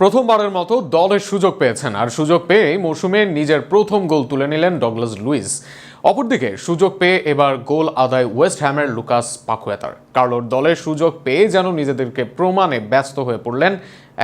প্রথমবারের মতো দলের সুযোগ পেয়েছেন আর সুযোগ পেয়ে মৌসুমে নিজের প্রথম গোল তুলে নিলেন ডগলাস লুইস। অপরদিকে সুযোগ পেয়ে এবার গোল আদায় ওয়েস্ট হ্যামের লুকাস পাকুয়েতার। কার্লোর দলের সুযোগ পেয়ে যেন নিজেদেরকে প্রমাণে ব্যস্ত হয়ে পড়লেন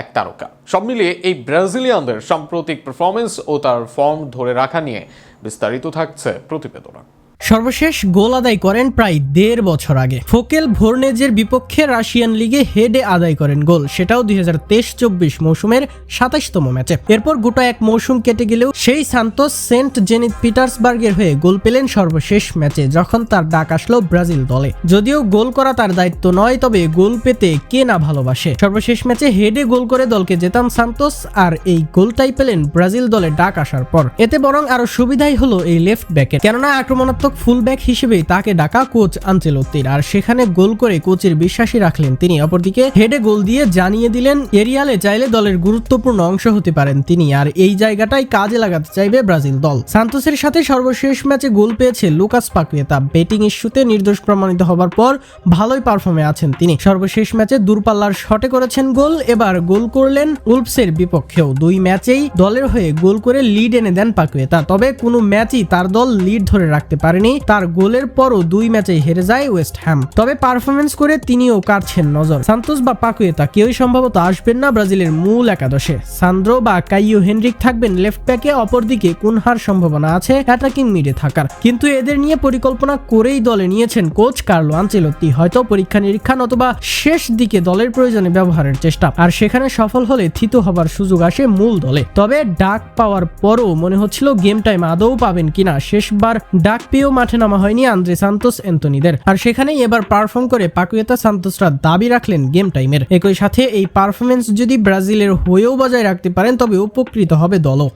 এক তারকা। সব মিলিয়ে এই ব্রাজিলিয়ানদের সাম্প্রতিক পারফরমেন্স ও তার ফর্ম ধরে রাখা নিয়ে বিস্তারিত থাকছে প্রতিবেদনা। সর্বশেষ গোল আদায় করেন প্রায় দেড় বছর আগে। ফোকেল ভোর্নেজের বিপক্ষে রাশিয়ান লিগে হেডে আদায় করেন গোল, সেটাও দুই হাজার তেইশ চব্বিশ মৌসুমের সাতাশতম ম্যাচে। এরপর গোটা এক মৌসুম কেটে গেলেও সেই সান্তোস সেন্ট জেনিত পিটার্সবার্গের হয়ে গোল পেলেন সর্বশেষ ম্যাচে, যখন তার ডাক আসলো ব্রাজিল দলে। যদিও গোল করা তার দায়িত্ব নয়, তবে গোল পেতে কে না ভালোবাসে। সর্বশেষ ম্যাচে হেডে গোল করে দলকে জেতান সান্তোস, আর এই গোলটাই পেলেন ব্রাজিল দলে ডাক আসার পর। এতে বরং আরও সুবিধাই হলো এই লেফট ব্যাকের কেননা আক্রমণাত্মক ফুলব্যাক হিসেবেই তাকে ডাকা কোচ আঞ্চেলত্তির আর সেখানে গোল করে কোচের বিশ্বাসী রাখলেন তিনি। অপরদিকে হেডে গোল দিয়ে জানিয়ে দিলেন, এরিয়ালে চাইলে দলের গুরুত্বপূর্ণ অংশ হতে পারেন তিনি। আর এই জায়গাটাই কাজে লাগাতে চাইবে ব্রাজিল দল। সান্তোসের সাথে সর্বশেষ ম্যাচে গোল পেয়েছে লুকাস পাকুয়েতা। ব্যাটিং ইস্যুতে নির্দোষ প্রমাণিত হবার পর ভালোই পারফর্মে আছেন তিনি। সর্বশেষ ম্যাচে দূরপাল্লার শটে করেছেন গোল, এবার গোল করলেন উলফসের বিপক্ষেও। দুই ম্যাচেই দলের হয়ে গোল করে লিড এনে দেন পাকুয়েতা। তবে কোনো ম্যাচই তার দল লিড ধরে রাখতে পারেনি তার গোলের পরও দুই ম্যাচে হেরে যায় ওয়েস্ট হ্যাম। তবে পারফরমেন্স করে তিনিও কাটছেন নজর। সান্তোস বা পাকুয়েতা কেউই সম্ভবত আসবেন না ব্রাজিলের মূল একাদশে। সান্দ্রো বা কাইও হেনরিক থাকবেন লেফট ব্যাকে, অপরদিকে কুনহার সম্ভাবনা আছে অ্যাটাকিং মিডে থাকার। কিন্তু এদের নিয়ে পরিকল্পনা করেই দলে নিয়েছেন কোচ কার্লো আঞ্চেলত্তি হয়তো পরীক্ষা নিরীক্ষা অথবা শেষ দিকে দলের প্রয়োজনে ব্যবহারের চেষ্টা। আর সেখানে সফল হলে থিত হবার সুযোগ আসে মূল দলে। তবে ডাক পাওয়ার পরও মনে হচ্ছিল গেম টাইম আদৌ পাবেন কিনা। শেষবার ডাক পেয়েও মাঠে নামা হয়নি আন্দ্রে সান্তোস এন্তনিদের আর সেখানেই এবার পারফর্ম করে পাকুয়েতা সান্তোসরা দাবি রাখলেন গেম টাইমের একই সাথে এই পারফরমেন্স যদি ব্রাজিলের হয়েও বজায় রাখতে পারেন, তবে উপকৃত হবে দলও।